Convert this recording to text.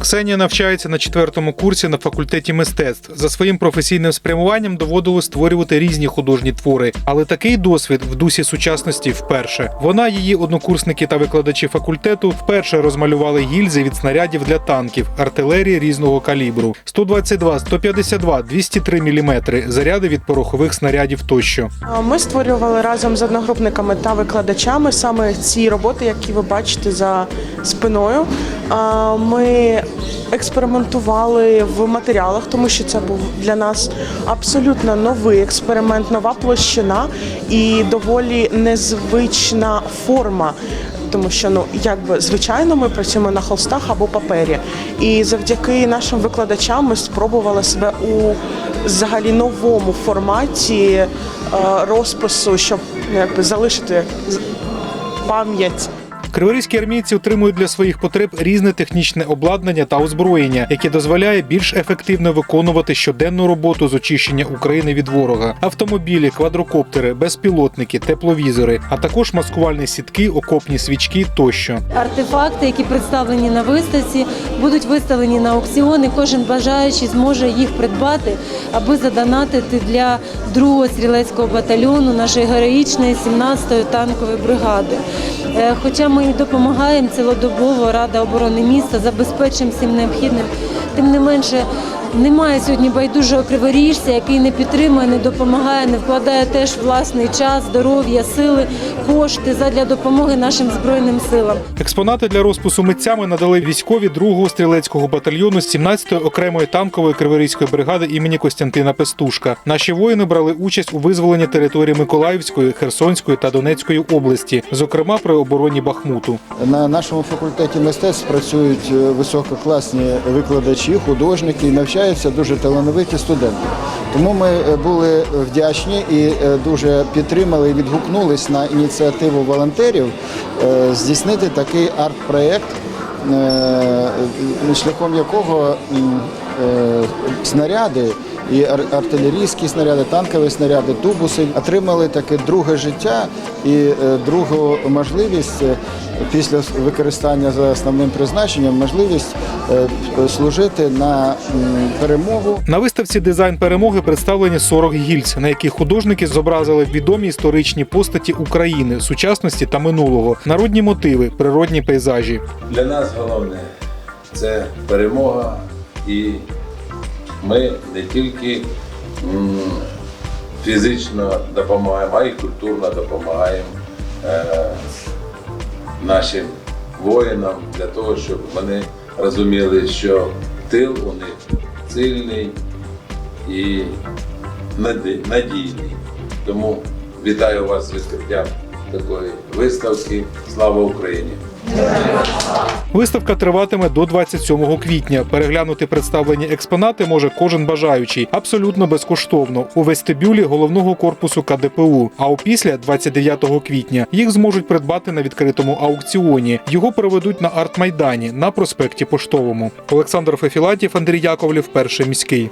Ксенія навчається на четвертому курсі на факультеті мистецтв. За своїм професійним спрямуванням доводилось створювати різні художні твори, але такий досвід в дусі сучасності вперше. Вона, її однокурсники та викладачі факультету вперше розмалювали гільзи від снарядів для танків, артилерії різного калібру: 122, 152, 203 мм, заряди від порохових снарядів тощо. Ми створювали разом з одногрупниками та викладачами саме ці роботи, які ви бачите за спиною. Ми експериментували в матеріалах, тому що це був для нас абсолютно новий експеримент, нова площина і доволі незвична форма. Тому що ну якби звичайно ми працюємо на холстах або папері, і завдяки нашим викладачам ми спробували себе у взагалі новому форматі е, розпису, щоб ну, якби залишити пам'ять Криворізькі армійці отримують для своїх потреб різне технічне обладнання та озброєння, яке дозволяє більш ефективно виконувати щоденну роботу з очищення України від ворога: автомобілі, квадрокоптери, безпілотники, тепловізори, а також маскувальні сітки, окопні свічки тощо. Артефакти, які представлені на виставці, будуть виставлені на аукціони. Кожен бажаючий зможе їх придбати, аби задонатити для другого стрілецького батальйону нашої героїчної 17-ї танкової бригади. Е, Хоча ми і допомагаємо цілодобово, Рада оборони міста забезпечуємо всім необхідним. Тим не менше, немає сьогодні байдужого криворіжця, який не підтримує, не допомагає, не вкладає теж власний час, здоров'я, сили, кошти задля допомоги нашим збройним силам. Експонати для розпису митцями надали військові 2-го стрілецького батальйону 17-ї окремої танкової криворізької бригади імені Костянтина Пестушка. Наші воїни брали участь у визволенні території Миколаївської, Херсонської та Донецької області, зокрема при обороні Бахмуту. На нашому факультеті мистецтв працюють е, висококласні викладачі, художники і навчаються дуже талановиті студенти. Тому ми е, були вдячні і е, дуже підтримали і відгукнулись на ініціативу волонтерів е, здійснити такий арт-проєкт, шляхом якого снаряди і артилерійські снаряди, танкові снаряди, тубуси отримали таке друге життя і е, другу можливість е, після використання за основним призначенням, можливість е, служити на перемогу. На виставці дизайн перемоги представлені 40 гільз, на яких художники зобразили відомі історичні постаті України, сучасності та минулого, народні мотиви, природні пейзажі. Для нас головне це перемога, і ми не тільки фізично допомагаємо, а й культурно допомагаємо е, нашим воїнам для того, щоб вони розуміли, що тил у них сильний і надійний. Тому вітаю вас з відкриттям такої виставки. Слава Україні! Виставка триватиме до 27 квітня. Переглянути представлені експонати може кожен бажаючий абсолютно безкоштовно у вестибюлі головного корпусу КДПУ. А опісля 29 квітня їх зможуть придбати на відкритому аукціоні. Його проведуть на арт-майдані на проспекті Поштовому. Олександр Фефілатів, Андрій Яковлів, перший міський.